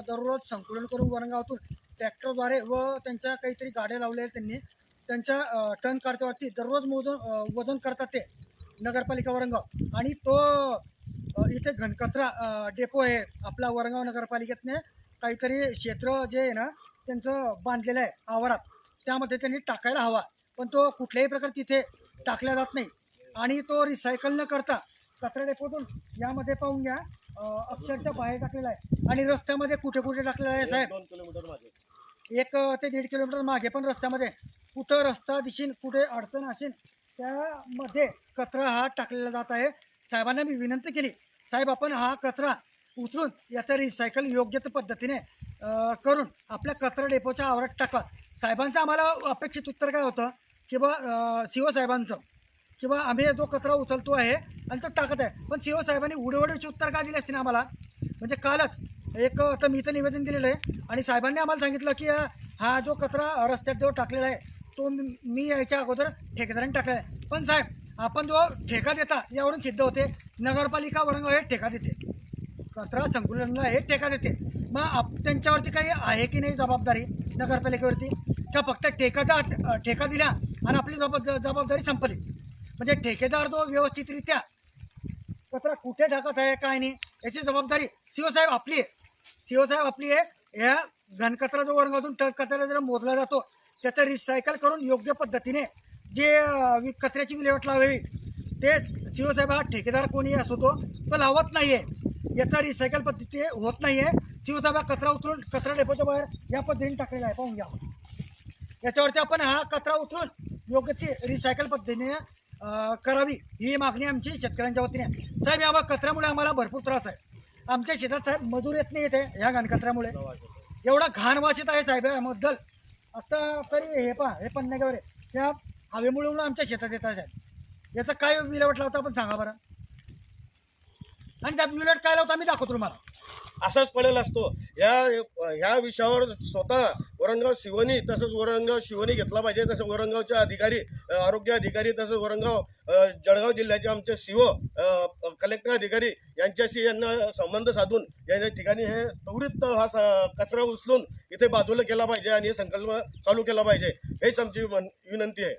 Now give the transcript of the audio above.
दररोज संकलन करून वरणगावातून ट्रॅक्टरद्वारे व त्यांच्या काहीतरी गाड्या लावल्या आहेत त्यांनी. त्यांच्या टन काढत्यावरती दररोज मोजून वजन करतात ते नगरपालिका वरणगाव आणि तो इथे घनकचरा डेपो आहे आपला वरणगाव नगरपालिकेतने. काहीतरी क्षेत्र जे आहे ना त्यांचं बांधलेलं आहे आवारात. त्यामध्ये त्यांनी टाकायला हवा. पण तो कुठल्याही प्रकारे तिथे टाकला जात नाही. आणि तो रिसायकल न करता कचरा डेपोतून यामध्ये पाहून घ्या. अक्षरशः बाहेर टाकलेला आहे. आणि रस्त्यामध्ये कुठे कुठे टाकलेला आहे साहेब? दोन किलोमीटर मागे. एक ते दीड किलोमीटर मागे पण रस्त्यामध्ये. कुठं रस्ता दिशीन कुठे अडचण असेल त्यामध्ये कचरा हा टाकलेला जात आहे. साहेबांना मी विनंती केली साहेब आपण हा कचरा उचलून याचं रिसायकल योग्य पद्धतीने करून आपल्या कचरा डेपोच्या आवारात टाका. साहेबांचं आम्हाला अपेक्षित उत्तर काय होतं? किंवा सी ओ साहेबांचं किंवा आम्ही जो कचरा उचलतो आहे आणि तो टाकत आहे. पण सी ओ साहेबांनी उत्तर का दिली असते ना आम्हाला? म्हणजे कालच एक तर मी इथं निवेदन दिलेलं आहे. आणि साहेबांनी आम्हाला सांगितलं की हा जो कचरा रस्त्यात जो टाकलेला आहे तो मी यायच्या अगोदर ठेकेदाराने टाकलेला आहे. पण साहेब आपण जो ठेका देता यावरून सिद्ध होते. नगरपालिका वडंगाव हे ठेका देते. कचरा संकुलनला हे ठेका देते. मग आप त्यांच्यावरती काही आहे की नाही जबाबदारी नगरपालिकेवरती? का फक्त ठेकादार ठेका दिला आणि आपली जबाब जबाबदारी संपली? म्हणजे ठेकेदार तो व्यवस्थितरित्या कचरा कुठे टाकत आहे काय नाही याची जबाबदारी सीओ साहेब आपली आहे. सीओ साहेब आपली आहे. या घनकचरा जो वर्गातून टक कचरा जर मोजला जातो त्याचं रिसायकल करून योग्य पद्धतीने जे कचऱ्याची विल्हेवाट लावावी ते सीओ साहेब हा ठेकेदार कोणी असो तो तो लावत नाही आहे याचा रिसायकल पद्धती होत नाही आहे सीओ साहेब हा कचरा उचलून कचरा डेपोच्या बाहेर या पद्धतीने टाकलेला आहे. पाहून घ्या. याच्यावरती आपण हा कचरा उचलून योग्य ती रिसायकल पद्धतीने करावी ही मागणी आमची शेतकऱ्यांच्या वतीने साहेब या कचऱ्यामुळे आम्हाला भरपूर त्रास आहे. आमच्या शेतात साहेब मजूर येत नाही येते ह्या घाणकचऱ्यामुळे एवढा घाण वाचित येत आहे साहेब याबद्दल. आता तरी हे पहा हे पन्नागावर आहे त्या हवेमुळे म्हणून आमच्या शेतात येत आहे साहेब याचा काय विल्हेवाट लावता आपण सांगा बरं. आणि त्यात विल्हेवाट काय लावता आम्ही दाखवतो तुम्हाला. असाच पडेल असतो. या ह्या विषयावर स्वतः वरणगाव शिवनी तसंच वरणगाव शिवनी घेतला पाहिजे तसं वरणगावच्या अधिकारी आरोग्य अधिकारी तसंच वरणगाव जळगाव जिल्ह्याचे आमचे शिव कलेक्टर अधिकारी यांच्याशी यांना संबंध साधून या ठिकाणी हे त्वरित हा स- कचरा उचलून इथे बाजूला केला पाहिजे आणि हे संकल्प चालू केला पाहिजे हेच आमची विनंती आहे.